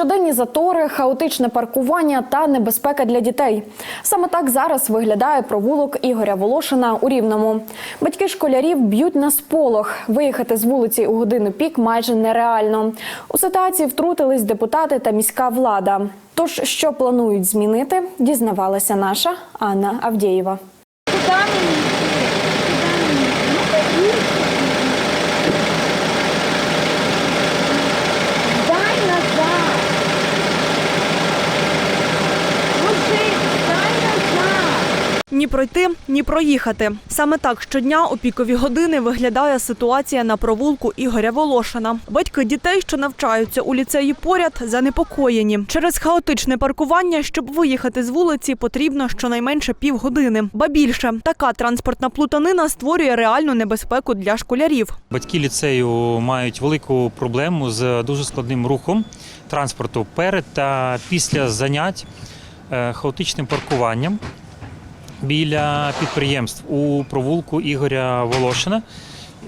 Щоденні затори, хаотичне паркування та небезпека для дітей. Саме так зараз виглядає провулок Ігоря Волошина у Рівному. Батьки школярів б'ють на сполох. Виїхати з вулиці у годину пік майже нереально. У ситуації втрутились депутати та міська влада. Тож, що планують змінити, дізнавалася наша Анна Авдєєва. Куда мені? Куда мені? Ну, тоді. Дай назад. Мужик, дай назад. Ні пройти, ні проїхати. Саме так щодня у пікові години виглядає ситуація на провулку Ігоря Волошина. Батьки дітей, що навчаються у ліцеї поряд, занепокоєні. Через хаотичне паркування, щоб виїхати з вулиці, потрібно щонайменше півгодини. Ба більше така транспортна плутанина створює реальну небезпеку для школярів. Батьки ліцею мають велику проблему з дуже складним рухом транспорту перед та після занять е, хаотичним паркуванням біля підприємств у провулку Ігоря Волошина,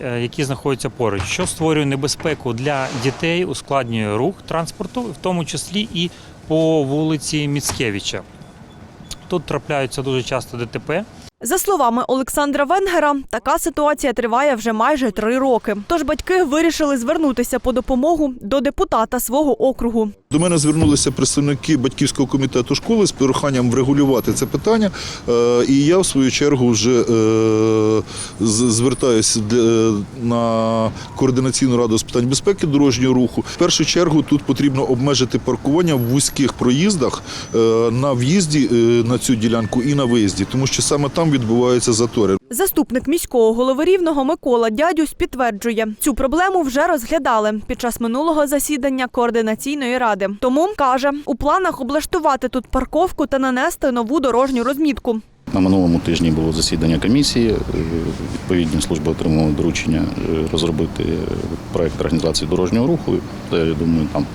е, які знаходяться поруч, що створює небезпеку для дітей, ускладнює рух транспорту, в тому числі і по вулиці Міцкевича. Тут трапляються дуже часто ДТП. За словами Олександра Венгера, така ситуація триває вже майже три роки. Тож батьки вирішили звернутися по допомогу до депутата свого округу. До мене звернулися представники батьківського комітету школи з проханням врегулювати це питання. Е, І я, в свою чергу, вже е, звертаюся на координаційну раду з питань безпеки дорожнього руху. В першу чергу тут потрібно обмежити паркування в вузьких проїздах е, на в'їзді на цю ділянку і на виїзді, тому що саме там відбуваються затори. Заступник міського голови рівного Микола Дядюсь підтверджує, цю проблему вже розглядали під час минулого засідання координаційної ради. Тому каже, у планах облаштувати тут парковку та нанести нову дорожню розмітку. На минулому тижні було засідання комісії. Е, Відповідні служби отримали доручення е, розробити проект організації дорожнього руху. Це, я думаю, там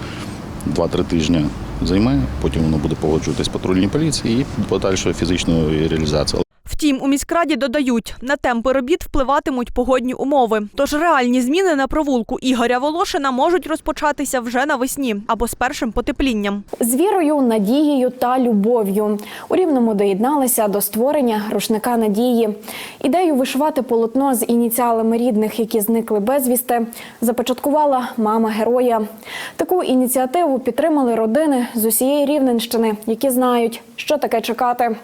2-3 тижні займе. Потім воно буде погоджуватись патрульній поліції і подальшої фізичної реалізації. Втім, у міськраді додають, на темпи робіт впливатимуть погодні умови. Тож реальні зміни на провулку Ігоря Волошина можуть розпочатися вже навесні або з першим потеплінням. З вірою, надією та любов'ю у рівному доєдналися до створення рушника надії. Ідею вишивати полотно з ініціалами рідних, які зникли безвісти, започаткувала мама героя. Таку ініціативу підтримали родини з усієї Рівненщини, які знають, що таке чекати.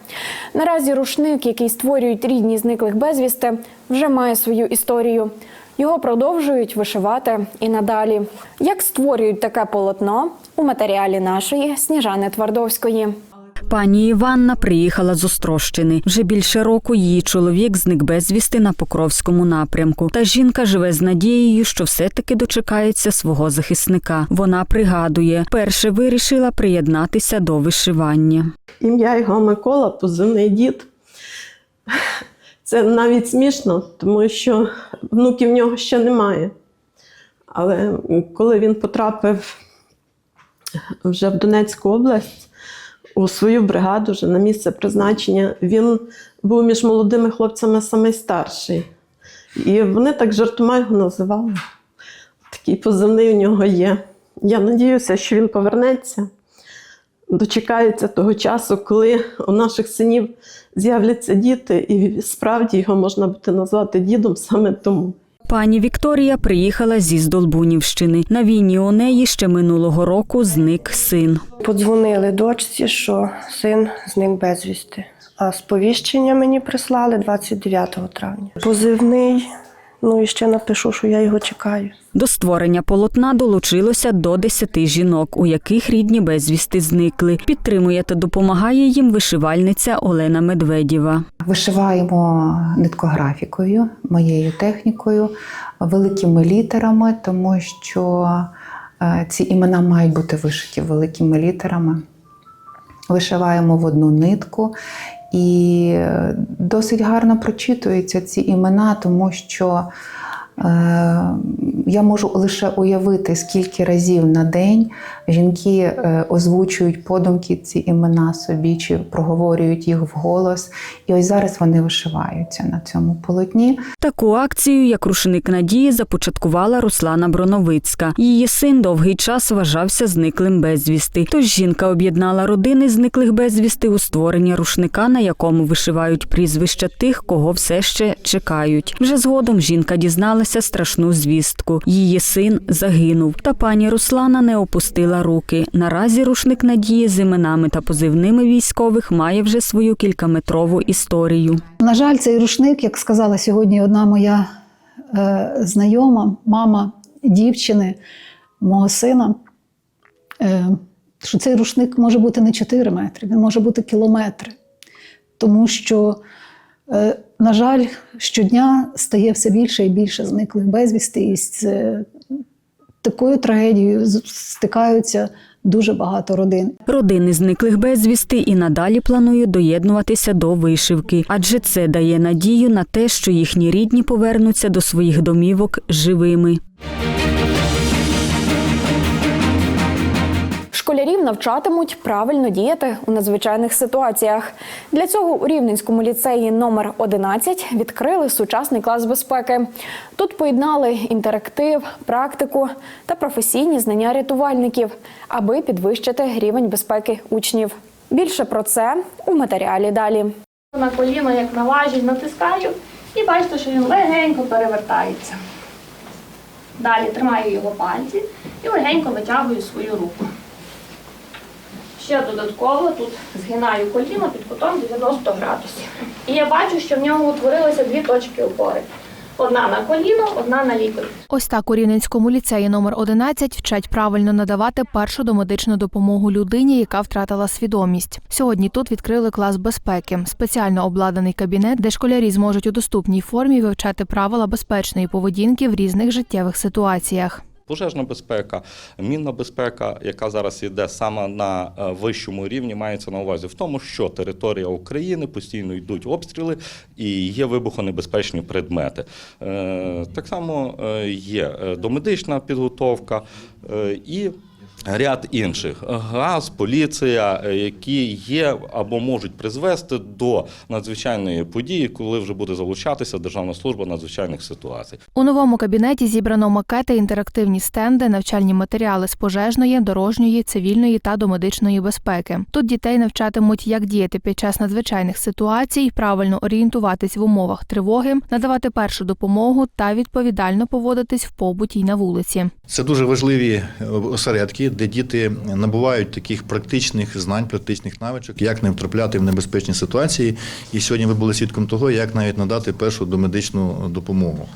Наразі рушник, який створюють рідні зниклих безвісти, вже має свою історію. Його продовжують вишивати і надалі. Як створюють таке полотно у матеріалі нашої Сніжани Твардовської. Пані Іванна приїхала з Острощини. Вже більше року її чоловік зник безвісти на Покровському напрямку. Та жінка живе з надією, що все-таки дочекається свого захисника. Вона пригадує, перше вирішила приєднатися до вишивання. Ім'я його Микола, позивний дід. Це навіть смішно, тому що внуків в нього ще немає. Але коли він потрапив вже в Донецьку область у свою бригаду, вже на місце призначення, він був між молодими хлопцями самий старший. І вони так жартома його називали. Такий позивний у нього є. Я надіюся, що він повернеться дочекається того часу, коли у наших синів з'являться діти, і справді його можна буде назвати дідом саме тому. Пані Вікторія приїхала зі Здолбунівщини. На війні у неї ще минулого року зник син. Подзвонили дочці, що син зник безвісти. А сповіщення мені прислали 29 травня. Позивний, ну і ще напишу, що я його чекаю. До створення полотна долучилося до десяти жінок, у яких рідні безвісти зникли. Підтримує та допомагає їм вишивальниця Олена Медведєва. Вишиваємо ниткографікою, моєю технікою, великими літерами, тому що е, ці імена мають бути вишиті великими літерами. Вишиваємо в одну нитку І е, досить гарно прочитуються ці імена, тому що е, я можу лише уявити, скільки разів на день жінки е, озвучують подумки ці імена собі чи проговорюють їх вголос. І ось зараз вони вишиваються на цьому полотні. Таку акцію, як рушник надії, започаткувала Руслана Броновицька. Її син довгий час вважався зниклим безвісти. Тож жінка об'єднала родини зниклих безвісти у створення рушника, на якому вишивають прізвища тих, кого все ще чекають. Вже згодом жінка дізналася страшну звістку. Її син загинув. Та пані Руслана не опустила руки. Наразі рушник надії з іменами та позивними військових має вже свою кількаметрову історію. На жаль, цей рушник, як сказала сьогодні одна моя е, знайома, мама дівчини, мого сина, е, що цей рушник може бути не 4 метри, він може бути кілометри. Тому що, е, на жаль, щодня стає все більше і більше зниклих безвісти, і такою трагедією стикаються дуже багато родин. Родини зниклих безвісти і надалі планують доєднуватися до вишивки, адже це дає надію на те, що їхні рідні повернуться до своїх домівок живими. Школярів навчатимуть правильно діяти у надзвичайних ситуаціях. Для цього у Рівненському ліцеї номер 11 відкрили сучасний клас безпеки. Тут поєднали інтерактив, практику та професійні знання рятувальників, аби підвищити рівень безпеки учнів. Більше про це у матеріалі далі. На коліно, як на натискаю і бачите, що він легенько перевертається. Далі тримаю його пальці і легенько витягую свою руку. Ще додатково тут згинаю коліно під кутом 90 градусів. І я бачу, що в нього утворилися дві точки опори. Одна на коліно, одна на лікоть. Ось так у Рівненському ліцеї номер 11 вчать правильно надавати першу домедичну допомогу людині, яка втратила свідомість. Сьогодні тут відкрили клас безпеки, спеціально обладнаний кабінет, де школярі зможуть у доступній формі вивчати правила безпечної поведінки в різних життєвих ситуаціях. Пожежна безпека, мінна безпека, яка зараз йде саме на е, вищому рівні, мається на увазі в тому, що територія України постійно йдуть обстріли і є вибухонебезпечні предмети. Е, Так само е, є домедична підготовка і. Ряд інших газ, поліція, е, які є або можуть призвести до надзвичайної події, коли вже буде залучатися Державна служба надзвичайних ситуацій. У новому кабінеті зібрано макети, інтерактивні стенди, навчальні матеріали з пожежної, дорожньої, цивільної та домедичної безпеки. Тут дітей навчатимуть, як діяти під час надзвичайних ситуацій, правильно орієнтуватись в умовах тривоги, надавати першу допомогу та відповідально поводитись в побуті й на вулиці. Це дуже важливі е, осередки, де діти набувають таких практичних знань, практичних навичок, як не втрапляти в небезпечні ситуації. І сьогодні ви були свідком того, як навіть надати першу домедичну допомогу.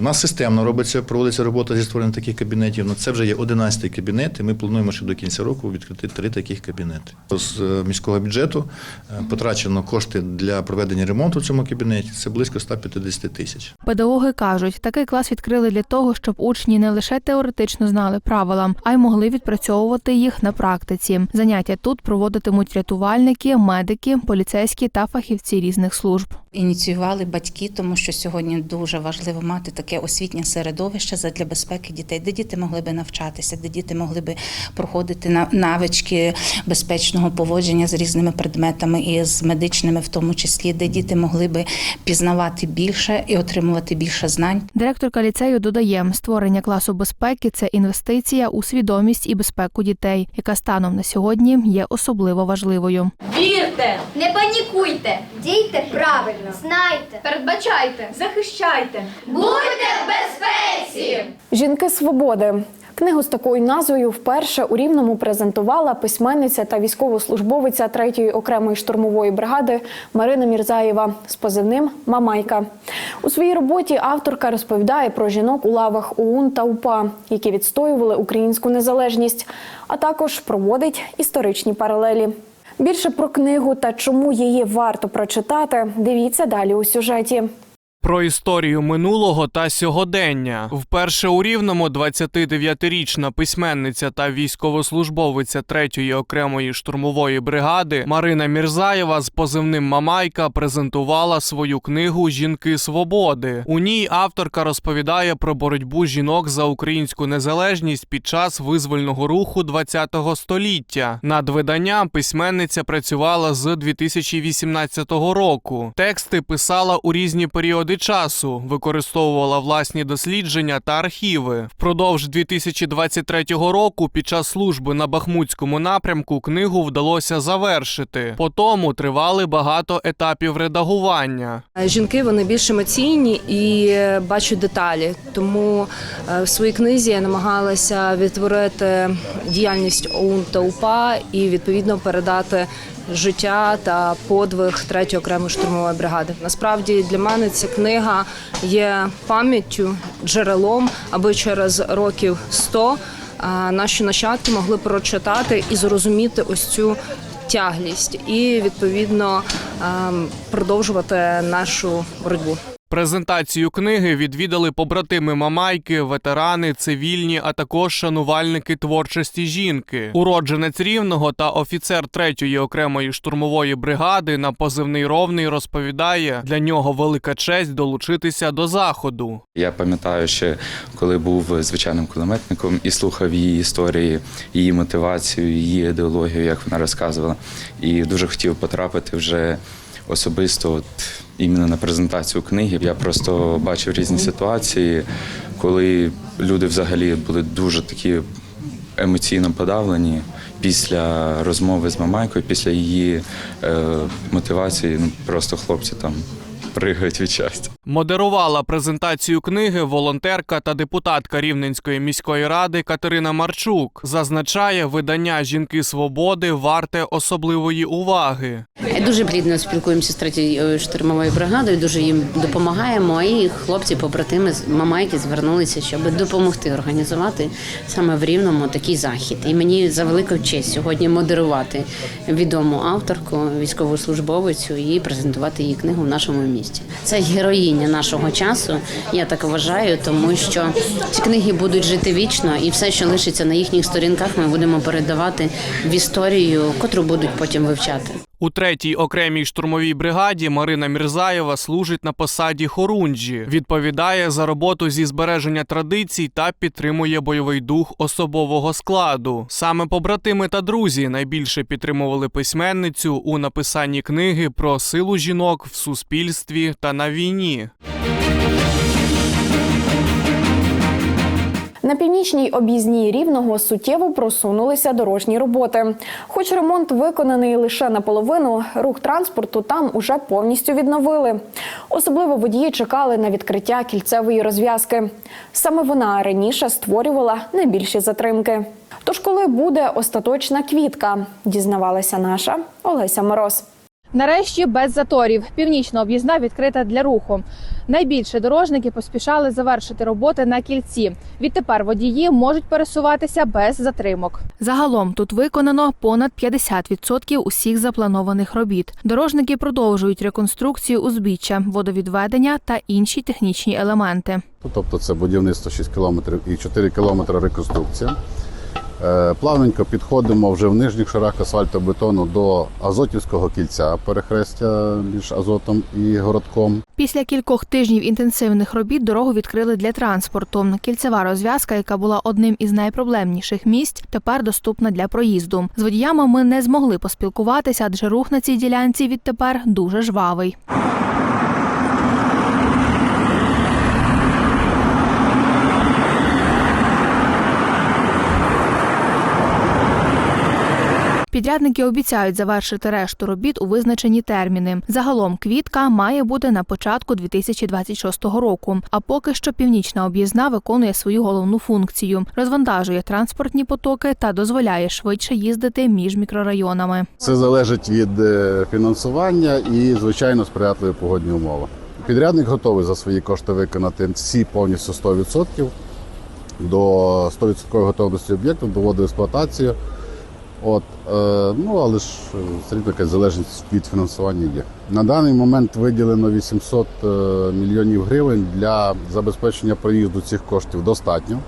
У нас системно робиться, проводиться робота зі створення таких кабінетів. Ну, це вже є 11 кабінет, і ми плануємо ще до кінця року відкрити три таких кабінети. З е, міського бюджету е, потрачено кошти для проведення ремонту в цьому кабінеті. Це близько 150 тисяч. Педагоги кажуть, такий клас відкрили для того, щоб учні не лише теоретично знали правила, а й могли відпрацьовувати їх на практиці. Заняття тут проводитимуть рятувальники, медики, поліцейські та фахівці різних служб. Ініціювали батьки, тому що сьогодні дуже важливо мати таке освітнє середовище для безпеки дітей, де діти могли би навчатися, де діти могли би проходити на- навички безпечного поводження з різними предметами і з медичними, в тому числі, де діти могли би пізнавати більше і отримувати більше знань. Директорка ліцею додає, створення класу безпеки це інвестиція у свідомість і безпеку дітей, яка станом на сьогодні є особливо важливою. Вірте! Не панікуйте, дійте правильно, знайте, Передбачайте! Захищайте! будьте в безпеці! Жінки свободи. Книгу з такою назвою вперше у Рівному презентувала письменниця та військовослужбовиця 3-ї окремої штурмової бригади Марина Мірзаєва з позивним Мамайка. У своїй роботі авторка розповідає про жінок у лавах ОУН та УПА, які відстоювали українську незалежність, а також проводить історичні паралелі. Більше про книгу та чому її варто прочитати, дивіться далі у сюжеті. Про історію минулого та сьогодення вперше у рівному 29-річна письменниця та військовослужбовиця 3-ї окремої штурмової бригади Марина Мірзаєва з позивним Мамайка презентувала свою книгу Жінки свободи. У ній авторка розповідає про боротьбу жінок за українську незалежність під час визвольного руху ХХ століття. Над виданням письменниця працювала з 2018 року. Тексти писала у різні періоди часу, використовувала власні дослідження та архіви. Впродовж 2023 року, під час служби на Бахмутському напрямку, книгу вдалося завершити. По тому тривали багато етапів редагування. Жінки вони більш емоційні і е, бачать деталі. Тому е, в своїй книзі я намагалася відтворити діяльність ОУН та УПА і відповідно передати життя та подвиг третьої окремої штурмової бригади. Насправді для мене ця книга є пам'яттю, джерелом, аби через років 100 е, наші нащадки могли прочитати і зрозуміти ось цю тяглість і відповідно ем, продовжувати нашу боротьбу. Презентацію книги відвідали побратими Мамайки, ветерани, цивільні, а також шанувальники творчості жінки. Уродженець рівного та офіцер 3-ї окремої штурмової бригади на позивний ровний розповідає, для нього велика честь долучитися до заходу. Я пам'ятаю ще, коли був звичайним кулеметником і слухав її історії, її мотивацію, її ідеологію, як вона розказувала. І дуже хотів потрапити вже особисто от, іменно на презентацію книги. Я просто бачив різні ситуації, коли люди взагалі були дуже такі емоційно подавлені. Після розмови з мамайкою, після її е, мотивації, ну просто хлопці там пригають від щастя. Модерувала презентацію книги волонтерка та депутатка Рівненської міської ради Катерина Марчук. Зазначає, видання Жінки свободи варте особливої уваги. Дуже плідно спілкуємося з третьою штурмовою бригадою, дуже їм допомагаємо. І хлопці, побратими з Мамайки звернулися, щоб допомогти організувати саме в Рівному такий захід. І мені за велику честь сьогодні модерувати відому авторку, військову службовицю і презентувати її книгу в нашому місті. Це героїня нашого часу. Я так вважаю, тому що ці книги будуть жити вічно, і все, що лишиться на їхніх сторінках, ми будемо передавати в історію, котру будуть потім вивчати. У третій окремій штурмовій бригаді Марина Мірзаєва служить на посаді хорунджі, відповідає за роботу зі збереження традицій та підтримує бойовий дух особового складу. Саме побратими та друзі найбільше підтримували письменницю у написанні книги про силу жінок в суспільстві та на війні. На північній об'їзній рівного суттєво просунулися дорожні роботи. Хоч ремонт виконаний лише наполовину, рух транспорту там уже повністю відновили. Особливо водії чекали на відкриття кільцевої розв'язки. Саме вона раніше створювала найбільші затримки. Тож, коли буде остаточна квітка, дізнавалася наша Олеся Мороз. Нарешті без заторів. Північна об'їзна відкрита для руху. Найбільше дорожники поспішали завершити роботи на кільці. Відтепер водії можуть пересуватися без затримок. Загалом тут виконано понад 50% усіх запланованих робіт. Дорожники продовжують реконструкцію узбіччя, водовідведення та інші технічні елементи. Тобто це будівництво 6 кілометрів і 4 кілометри реконструкція. Е, Плавненько підходимо вже в нижніх шарах асфальтобетону до Азотівського кільця, перехрестя між Азотом і городком. Після кількох тижнів інтенсивних робіт дорогу відкрили для транспорту. Кільцева розв'язка, яка була одним із найпроблемніших місць, тепер доступна для проїзду. З водіями ми не змогли поспілкуватися, адже рух на цій ділянці відтепер дуже жвавий. Підрядники обіцяють завершити решту робіт у визначені терміни. Загалом квітка має бути на початку 2026 року. А поки що північна об'їзна виконує свою головну функцію: розвантажує транспортні потоки та дозволяє швидше їздити між мікрорайонами. Це залежить від е, фінансування і, звичайно, сприятливі погодні умови. Підрядник готовий за свої кошти виконати всі повністю 100%. До 100% готовності об'єкту доводить експлуатацію. От, е, ну, але ж е, все рівно якась залежність від фінансування є. На даний момент виділено 800 е, мільйонів гривень для забезпечення проїзду цих коштів достатньо.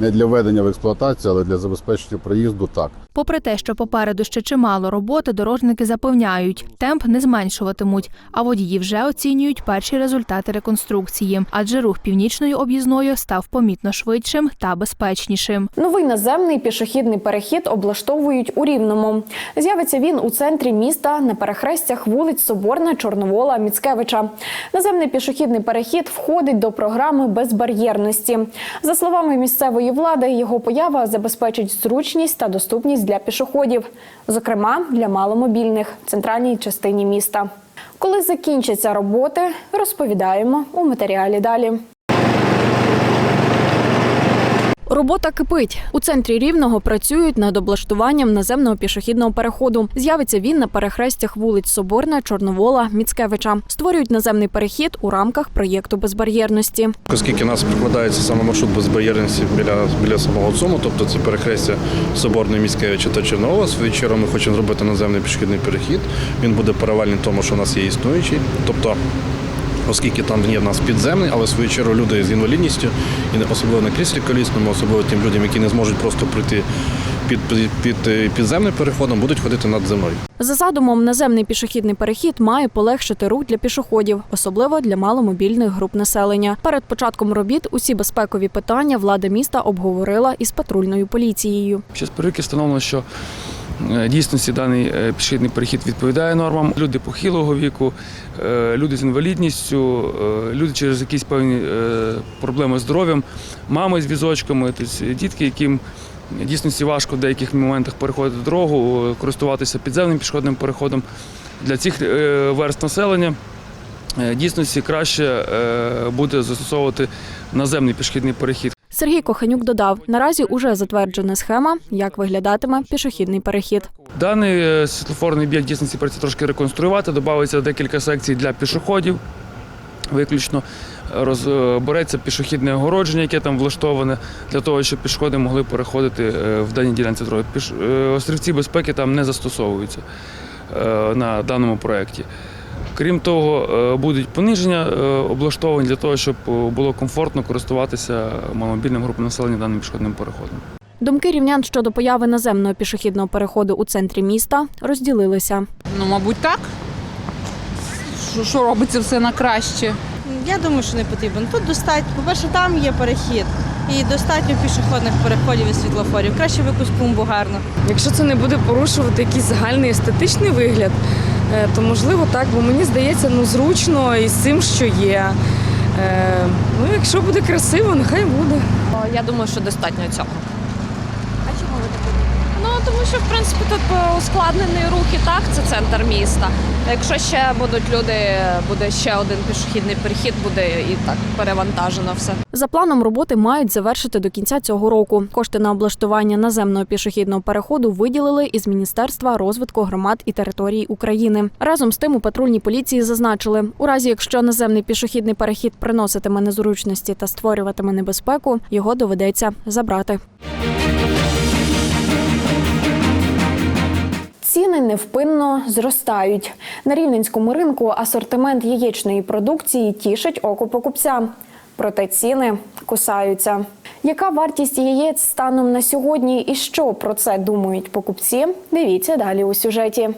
Не для введення в експлуатацію, але для забезпечення проїзду так. Попри те, що попереду ще чимало роботи, дорожники запевняють, темп не зменшуватимуть, а водії вже оцінюють перші результати реконструкції, адже рух північною об'їзною став помітно швидшим та безпечнішим. Новий наземний пішохідний перехід облаштовують у Рівному. З'явиться він у центрі міста на перехрестях вулиць Соборна, Чорновола, Міцкевича. Наземний пішохідний перехід входить до програми безбар'єрності. За словами місцевої влади, його поява забезпечить зручність та доступність для пішоходів, зокрема для маломобільних в центральній частині міста. Коли закінчаться роботи, розповідаємо у матеріалі далі. Робота кипить. У центрі Рівного працюють над облаштуванням наземного пішохідного переходу. З'явиться він на перехрестях вулиць Соборна, Чорновола, Міцкевича. Створюють наземний перехід у рамках проєкту безбар'єрності. Оскільки нас прикладається саме маршрут безбар'єрності біля, біля самого ЦУМу, тобто це перехрестя Соборної Міськевича та Чернова. В свою чергу ми хочемо зробити наземний пішохідний перехід. Він буде паралельний тому, що у нас є існуючий. Тобто Оскільки там є в нас підземний, але в свою чергу люди з інвалідністю, і особливо на кріслі колісному, особливо тим людям, які не зможуть просто пройти під, під, під підземним переходом, будуть ходити над землею. За задумом, наземний пішохідний перехід має полегшити рух для пішоходів, особливо для маломобільних груп населення. Перед початком робіт усі безпекові питання влада міста обговорила із патрульною поліцією. Під час перевірки встановлено, що е, дійсності даний е, пішохідний перехід відповідає нормам. Люди похилого віку, е, люди з інвалідністю, е, люди через якісь певні е, проблеми з здоров'ям, мами з візочками, тобто дітки, яким дійсності важко в деяких моментах переходити дорогу, е, користуватися підземним пішохідним переходом. Для цих е, верст населення е, дійсності краще е, буде застосовувати наземний пішохідний перехід. Сергій Коханюк додав: наразі уже затверджена схема, як виглядатиме пішохідний перехід. Даний е, світлофорний об'єкт дійсності прийдеться трошки реконструювати, додається декілька секцій для пішоходів. Виключно розбереться пішохідне огородження, яке там влаштоване, для того, щоб пішоходи могли переходити е, в даній ділянці дороги. Піш... е, Острівці безпеки там не застосовуються е, на даному проєкті. Крім того, е, будуть пониження е, облаштовані для того, щоб е, було комфортно користуватися маломобільним групам населення даним пішохідним переходом. Думки рівнян щодо появи наземного пішохідного переходу у центрі міста розділилися. Ну, мабуть, так. Що робиться все на краще. Я думаю, що не потрібен. Тут достатньо, по-перше, там є перехід. І достатньо пішохідних переходів і світлофорів. Краще в якусь клумбу гарно. Якщо це не буде порушувати якийсь загальний естетичний вигляд, е, то можливо так, бо мені здається, ну зручно із цим, що є. Е, Ну, якщо буде красиво, нехай буде. Я думаю, що достатньо цього. А чому ви так Ну тому що в принципі тут е, ускладнений рух і так, це центр міста. Якщо ще будуть люди, буде ще один пішохідний перехід, буде і так перевантажено все. За планом роботи мають завершити до кінця цього року. Кошти на облаштування наземного пішохідного переходу виділили із Міністерства розвитку громад і територій України. Разом з тим у патрульній поліції зазначили, у разі якщо наземний пішохідний перехід приноситиме незручності та створюватиме небезпеку, його доведеться забрати. Ціни невпинно зростають. На рівненському ринку асортимент яєчної продукції тішить око покупця. Проте ціни кусаються. Яка вартість яєць станом на сьогодні і що про це думають покупці? Дивіться далі у сюжеті.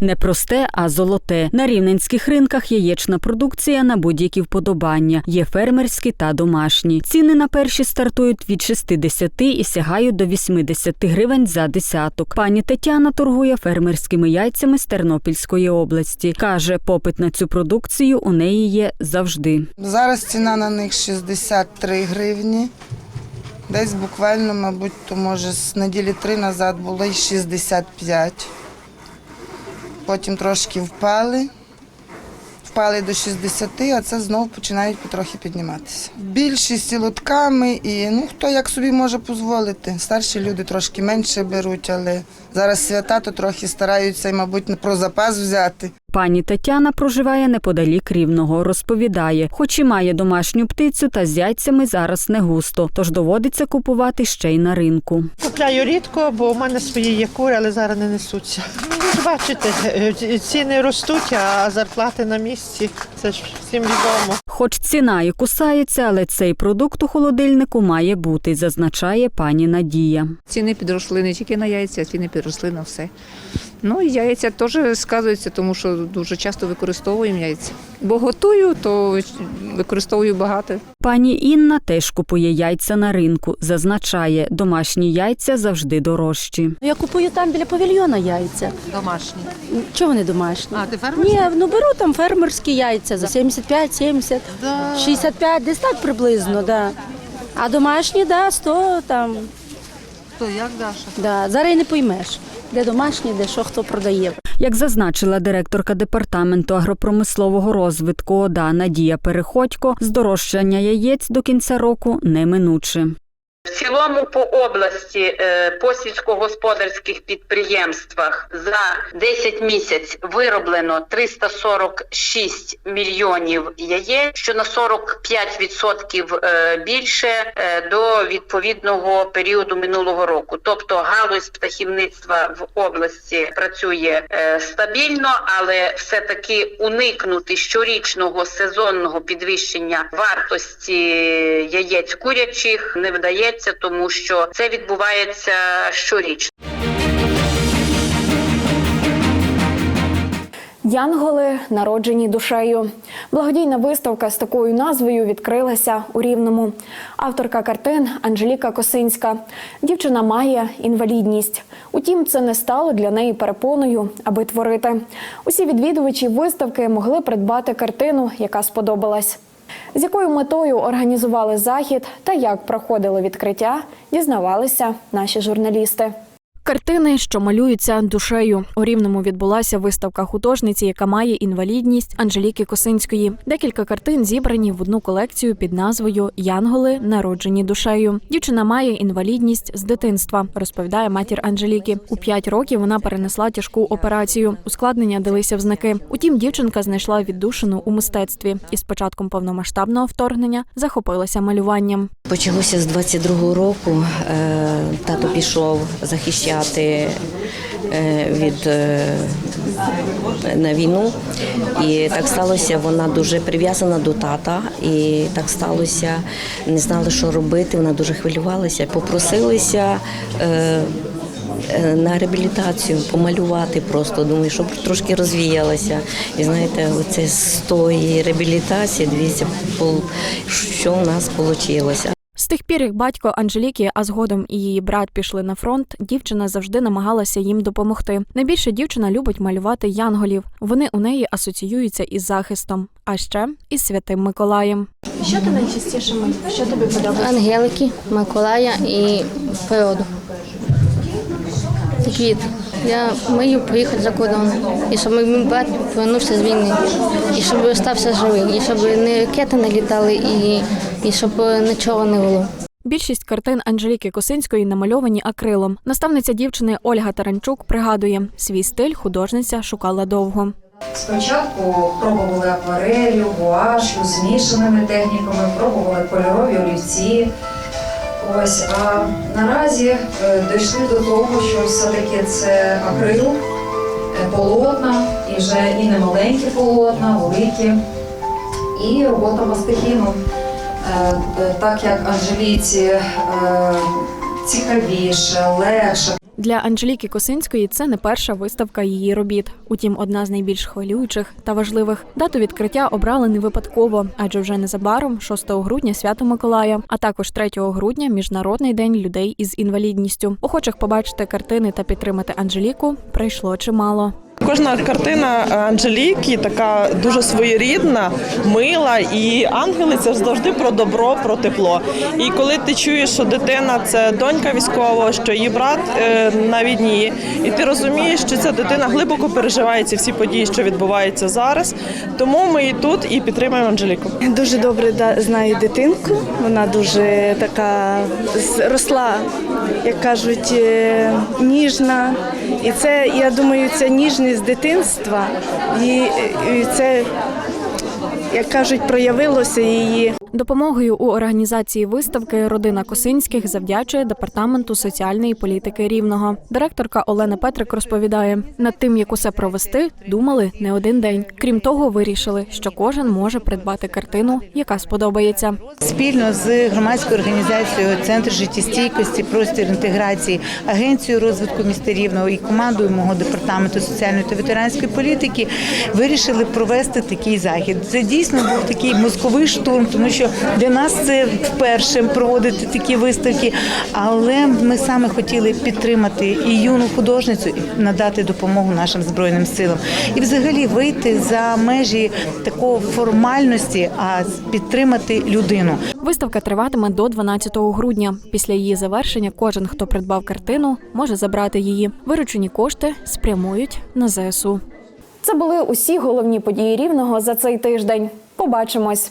Не просте, а золоте. На рівненських ринках яєчна продукція на будь-які вподобання. Є фермерські та домашні. Ціни на перші стартують від 60 і сягають до 80 гривень за десяток. Пані Тетяна торгує фермерськими яйцями з Тернопільської області. Каже, попит на цю продукцію у неї є завжди. Зараз ціна на них 63 гривні. Десь буквально, мабуть, то може з неділі три назад було й 65. Потім трошки впали. Впали до 60, а це знову починають потрохи підніматися. Більшість лотками і ну хто як собі може дозволити. Старші люди трошки менше беруть, але зараз свята, то трохи стараються, і, мабуть, про запас взяти. Пані Тетяна проживає неподалік рівного. Розповідає, хоч і має домашню птицю, та з яйцями зараз не густо, тож доводиться купувати ще й на ринку. Купляю рідко, бо в мене свої є кури, але зараз не несуться. Ну, ви ж бачите, е, ціни ростуть, а зарплати на місці. Це ж всім відомо. Хоч ціна і кусається, але цей продукт у холодильнику має бути, зазначає пані Надія. Ціни підросли не тільки на яйця, ціни підросли на все. Ну і яйця теж сказуються, тому що дуже часто використовуємо яйця. Бо готую, то використовую багато. Пані Інна теж купує яйця на ринку. Зазначає, домашні яйця завжди дорожчі. Я купую там біля павільйона яйця. Домашні. Чого вони домашні? А, ти фермерські? Ні, ну беру там фермерські яйця за 75, 70, 65, десь так приблизно, да. А домашні, да, 100 там. То як Даша? Да. Зараз і не поймеш, де домашні, де що хто продає. Як зазначила директорка департаменту агропромислового розвитку ОДА Надія Переходько, здорожчання яєць до кінця року неминуче. В цілому по області е, по сільськогосподарських підприємствах за 10 місяць вироблено 346 мільйонів яєць, що на 45% е, більше е, до відповідного періоду минулого року. Тобто галузь птахівництва в області працює стабільно, але все таки уникнути щорічного сезонного підвищення вартості яєць курячих не вдається, тому що це відбувається щорічно. Янголи народжені душею. Благодійна виставка з такою назвою відкрилася у Рівному. Авторка картин Анжеліка Косинська. Дівчина має інвалідність. Утім, це не стало для неї перепоною, аби творити. Усі відвідувачі виставки могли придбати картину, яка сподобалась. З якою метою організували захід та як проходило відкриття, дізнавалися наші журналісти. Картини, що малюються душею. У Рівному відбулася виставка художниці, яка має інвалідність Анжеліки Косинської. Декілька картин зібрані в одну колекцію під назвою Янголи народжені душею. Дівчина має інвалідність з дитинства, розповідає матір Анжеліки. У п'ять років вона перенесла тяжку операцію. Ускладнення далися в знаки. Утім, дівчинка знайшла віддушину у мистецтві і з початком повномасштабного вторгнення захопилася малюванням. Почалося з 22-го року. Е, Тато пішов захищати е, від е, на війну. І так сталося, вона дуже прив'язана до тата, і так сталося, не знали, що робити. Вона дуже хвилювалася. Попросилися. е, На реабілітацію помалювати просто думаю, щоб трошки розвіялася. І знаєте, оце з тої реабілітації, дивіться, що в нас вийшло. З тих пір, як батько Анжеліки, а згодом і її брат пішли на фронт, дівчина завжди намагалася їм допомогти. Найбільше дівчина любить малювати янголів. Вони у неї асоціюються із захистом, а ще із святим Миколаєм. Що ти найчастіше малюєш? Що тобі подобається? Ангелики, Миколая і природу. І квіти. Я мрію поїхати за кордон. І щоб мій брат повернувся з війни. І щоб стався живий. І щоб не ракети не літали, і, і щоб нічого не було. Більшість картин Анжеліки Косинської намальовані акрилом. Наставниця дівчини Ольга Таранчук пригадує, свій стиль художниця шукала довго. Спочатку пробували акварелью, гуашю, змішаними техніками, пробували кольорові олівці. Ось, а наразі е, дійшли до того, що все-таки це акрил, е, полотна, і вже і не маленькі полотна, великі, і робота мастихіну. Е, Так як Анжеліці цікавіше, легше, Для Анжеліки Косинської це не перша виставка її робіт. Утім, одна з найбільш хвилюючих та важливих. Дату відкриття обрали не випадково, адже вже незабаром, 6 грудня, свято Миколая, а також 3 грудня міжнародний день людей із інвалідністю. Охочих побачити картини та підтримати Анжеліку прийшло чимало. Кожна картина Анжеліки така дуже своєрідна, мила, і ангели це завжди про добро, про тепло. І коли ти чуєш, що дитина це донька військового, що її брат е, на війні, і ти розумієш, що ця дитина глибоко переживає ці всі події, що відбуваються зараз. Тому ми і тут і підтримуємо Анжеліку. Дуже добре знаю дитинку. Вона дуже така росла, як кажуть, е, ніжна, І це, я думаю, це ніжність дитинства, і, це, як кажуть, проявилося її. Допомогою у організації виставки родина Косинських завдячує департаменту соціальної політики рівного. Директорка Олена Петрик розповідає, над тим, як усе провести, думали не один день. Крім того, вирішили, що кожен може придбати картину, яка сподобається. Спільно з громадською організацією Центр життєстійкості, простір інтеграції, агенцією розвитку міста Рівного і командою мого департаменту соціальної та ветеранської політики вирішили провести такий захід. Це дійсно був такий мозковий штурм, тому що для нас це вперше проводити такі виставки. Але ми саме хотіли підтримати і юну художницю, і надати допомогу нашим збройним силам, і взагалі вийти за межі такого формальності, а підтримати людину. Виставка триватиме до 12 грудня. Після її завершення кожен, хто придбав картину, може забрати її. Виручені кошти спрямують на ЗСУ. Це були усі головні події рівного за цей тиждень. Побачимось.